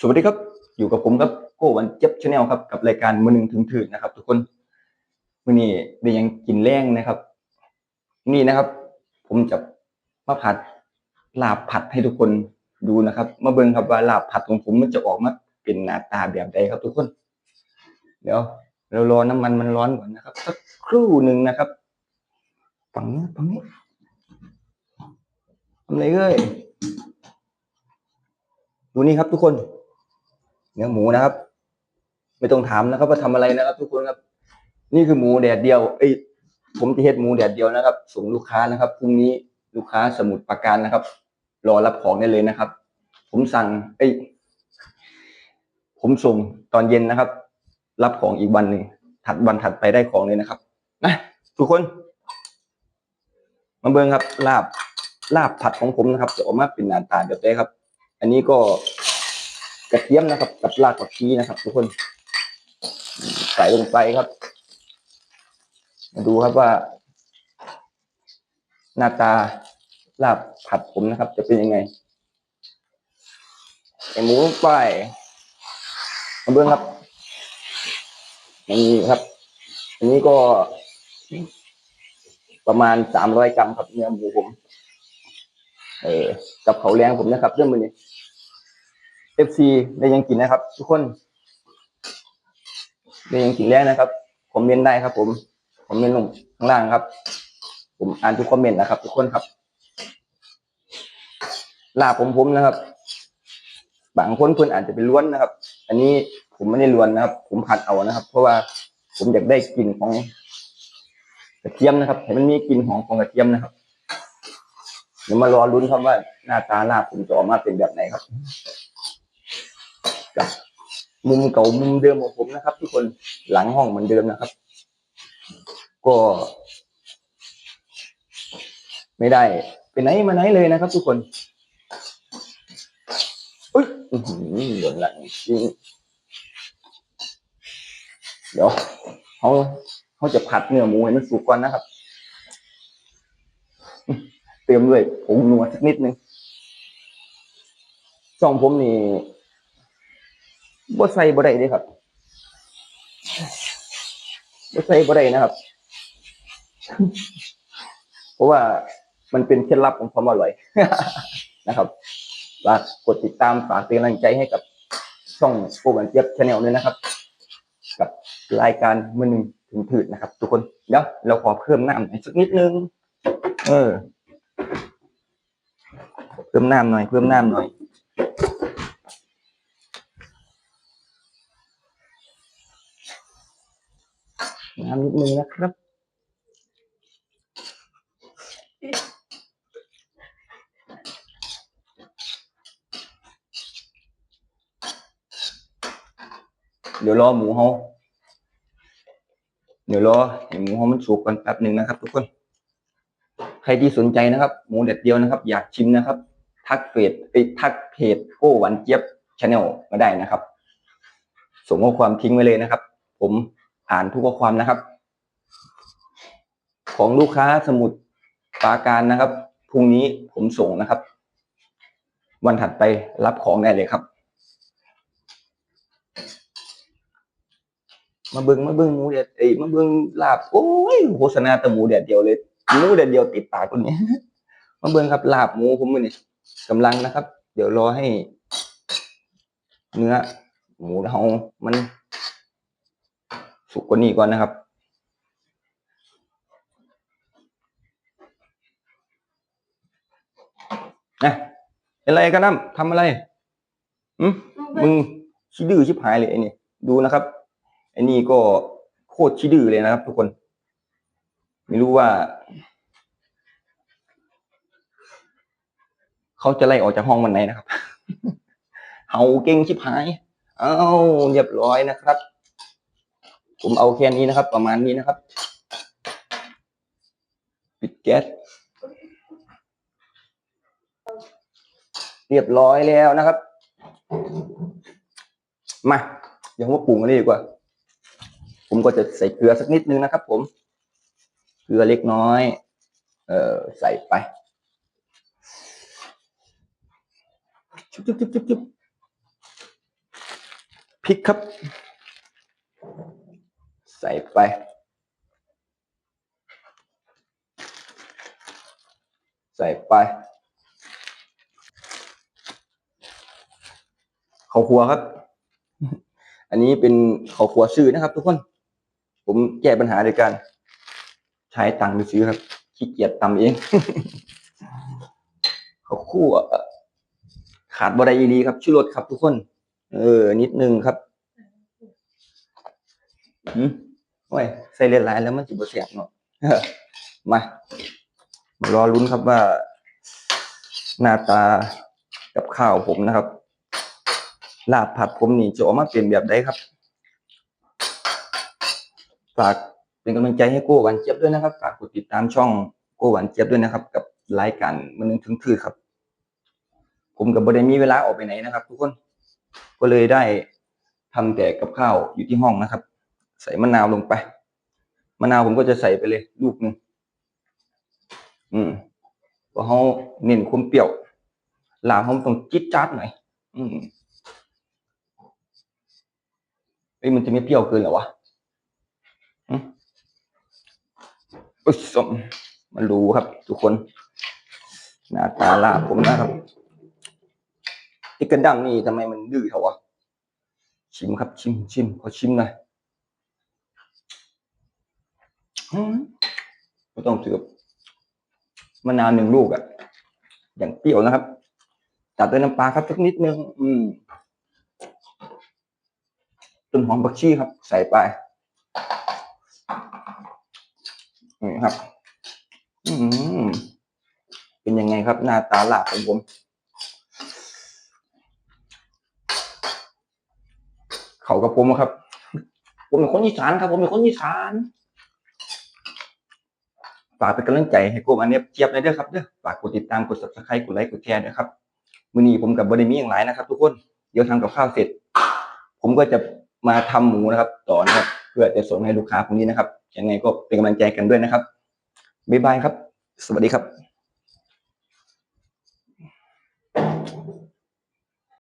สวัสดีครับ อยู่กับผมครับโก้วันเจ็บชาแนลครับกับรายการมือหนึ่งถึงถืนนะครับ ทุกคนมื่อนี้ได้ยังกินแรงนะครับ นี่นะครับ ผมจะมาผัดลาบผัดให้ทุกคนดูนะครับ มาเบิ่งครับว่าลาบผัดของผมมันจะออกมาเป็นหน้าตาแบบใดครับ ทุกคน เดี๋ยว เรารอน้ำมันมันร้อนก่อนนะครับสักครู่หนึ่งนะครับฝั่งนี้ฝั่งนี้ทำอะไรเอ้ยดูนี่ครับทุกคน เนื้อหมูนะครับ ไม่ต้องถามนะครับว่าทำอะไรนะครับ ทุกคนครับ นี่คือหมูแดดเดียวเอ้ผมจะเฮ็ดหมูแดดเดียวนะครับ ส่งลูกค้านะครับพรุ่งนี้ลูกค้าสมุดประการนะครับ รอรับของได้เลยนะครับ ผมสั่งเอ้ผมส่งตอนเย็นนะครับ รับของอีกวันหนึ่งถัดวันถัดไปได้ของเลยนะครับนะทุกคน มาเบิ่งครับ ลาบลาบผัดของผมนะครับจะออกมาเป็นหน้าตาแบบนี้ครับ อันนี้ก็ กระเทียมนะครับ กับรากผักชีนะครับ ทุกคน ใส่ลงไปครับ มาดูครับว่า หน้าตาลาบผัดผมนะครับ จะเป็นยังไงใส่หมูลงไปมาเบื้องครับนี่ครับ อันนี้ก็ประมาณสามร้อยกรัมครับเนื้อหมูผม เออกับเขาแรงผมนะครับเรื่องมือนี้ เอฟซีได้ยังกินนะครับ ทุกคนได้ยังกินแล้วนะครับคอมเมนต์ได้ครับ ผมคอมเมนต์ลงข้างล่างครับ ผมอ่านทุกคอมเมนต์นะครับ ทุกคนครับลาบผมผมนะครับ บางคนเพื่อนอาจจะเป็นล้วนนะครับ อันนี้ผมไม่ได้ล้วนนะครับ ผมผัดเอานะครับ เพราะว่าผมอยากได้กลิ่นของกระเทียมนะครับให้มันมีกลิ่นหอมของกระเทียมนะครับเดี๋ยวมารอลุ้นครับว่าหน้าตาลาบผมจะออกมาเป็นแบบไหนครับ กับมุมเก่ามุมเดิมของผมนะครับ ทุกคนหลังห้องเหมือนเดิมนะครับ ก็ ไม่ได้ไปไหนมาไหนเลยนะครับ ทุกคนอุ้ยหือโดนหลังจริงเดี๋ยวเขาเขาจะผัดเนื้อหมูให้มันสุกก่อนนะครับ เติมด้วยผงนัวสักนิดนึงช่องผมนี่ บ่ใส่บ่ได้เด้ครับบ่ใส่บ่ได้นะครับ เพราะว่ามันเป็นเคล็ดลับของความอร่อยนะครับฝากกดติดตามฝากเป็นกำลังใจให้กับช่องโปรบันเจี๊ยบชาแนลด้วยนะครับ กับรายการมือหนึ่งถึงถืดนะครับ ทุกคนเดี๋ยวเราขอเพิ่มน้ำหน่อยสักนิดนึง เออ เพิ่มน้ำหน่อย เพิ่มน้ำหน่อย น้ำนิดนึงนะครับเดี๋ยวรอหมูเขาเดี๋ยวรอให้หมูเขามันสุกกันแป๊บหนึ่งนะครับ ทุกคน ใครที่สนใจนะครับ หมูเด็ดเดียวนะครับ อยากชิมนะครับ ทักเฟซไปทักเพจโก้หวันเจี๊ยบชาแนลมาได้นะครับ ส่งข้อความทิ้งไว้เลยนะครับ ผม อ่านทุกข้อความนะครับ ของลูกค้าสมุดปาการนะครับพรุ่งนี้ผมส่งนะครับ วันถัดไปรับของได้เลยครับ มาเบิงมาเบิงหมูเด็ดเอ้ยมาเบิงลาบโอ้ยโฆษณาแต่หมูเด็ดเดียวเลยหมูเด็ดเดียวติดปากคนนี้มาเบิงครับลาบหมูผมมือนี่กำลังนะครับ เดี๋ยวรอให้ เนื้อหมูเรามัน สุกกว่านี้ก่อนนะครับ นะเป็นไรกันน้ำทำอะไรอืมมึงชิดื้อชิบหายเลยไอ้นี่ดูนะครับไอ้นี่ก็โคตรชิดื้อเลยนะครับ ทุกคน ไม่รู้ว่า เขาจะไล่ออกจากห้องวันไหนนะครับเฮาเก่งชิบหาย เอ้าเรียบร้อยนะครับ ผมเอาแค่นี้นะครับ ประมาณนี้นะครับ ปิดแก๊สเรียบร้อยแล้วนะครับ มาเดี๋ยวผมมาปรุงกันเลยดีกว่า ผมก็จะใส่เกลือสักนิดนึงนะครับ ผม เกลือเล็กน้อย เออใส่ไปจุ๊บจุ๊บจุ๊บจุ๊บพริกครับ ใส่ไป ใส่ไปข้าวครัวครับ อันนี้เป็นข้าวครัวซื้อนะครับ ทุกคน ผมแก้ปัญหาโดยการ ใช้ตังค์ไปซื้อครับขี้เกียจตำเองข้าวคั่วขาดบดได้อีดีครับชูรสครับทุกคน เออ นิดนึงครับอืม โอ้ยใส่เลือดลายแล้วมันจิบเสียบเนาะมารอลุ้นครับว่า หน้าตากับข้าวผมนะครับ ลาบผัดผมนี่จะออกมาเป็นแบบใดครับฝากเป็นกำลังใจให้โก้หวันเจี๊ยบด้วยนะครับฝากกดติดตามช่องโก้หวันเจี๊ยบด้วยนะครับ กับรายการมันนึงถึงคือครับ ผมกับบได้มีเวลาออกไปไหนนะครับ ทุกคนก็เลยได้ทำแต่กับข้าวอยู่ที่ห้องนะครับ ใส่มะนาวลงไป มะนาวผมก็จะใส่ไปเลย ลูกหนึ่งอืมเพราะเขาเน้นความเปรี้ยวลาบเขาต้องจิ๊ดจ๊าดหน่อย อืมเอ้ยมันจะไม่เปรี้ยวเกินหรอวะอืมอุ๊ยสมมาดูครับ ทุกคน หน้าตาลาบผมนะครับไอ้กระดังนี่ทำไมมันดื้อเถอะวะชิมครับ ชิมชิมขอชิมหน่อยอืม ก็ต้องถือบมะนาวหนึ่งลูกอะอย่างเปรี้ยวนะครับตัดด้วยน้ำปลาครับสักนิดนึงอืมต้นหอมผักชีครับ ใส่ไปนี่ครับ อืมเป็นยังไงครับ หน้าตาหลาบของผมเขากับผมครับ ผมเป็นคนอีสานครับ ผมเป็นคนอีสาน ฝากเป็นกำลังใจให้กลุ่มอันเนี้ยเจียบเลยเด้อครับเด้อฝากกดติดตามกด subscribe กดไลค์กดแชร์ด้วยครับมื้อนี้ผมกับบริมีอย่างหลายนะครับ ทุกคนเดี๋ยวทำกับข้าวเสร็จ ผมก็จะมาทำหมูนะครับ ต่อนะครับเพื่อจะส่งให้ลูกค้าพวกนี้นะครับยังไงก็เป็นกำลังใจกันด้วยนะครับบ๊ายบายครับ สวัสดีครับ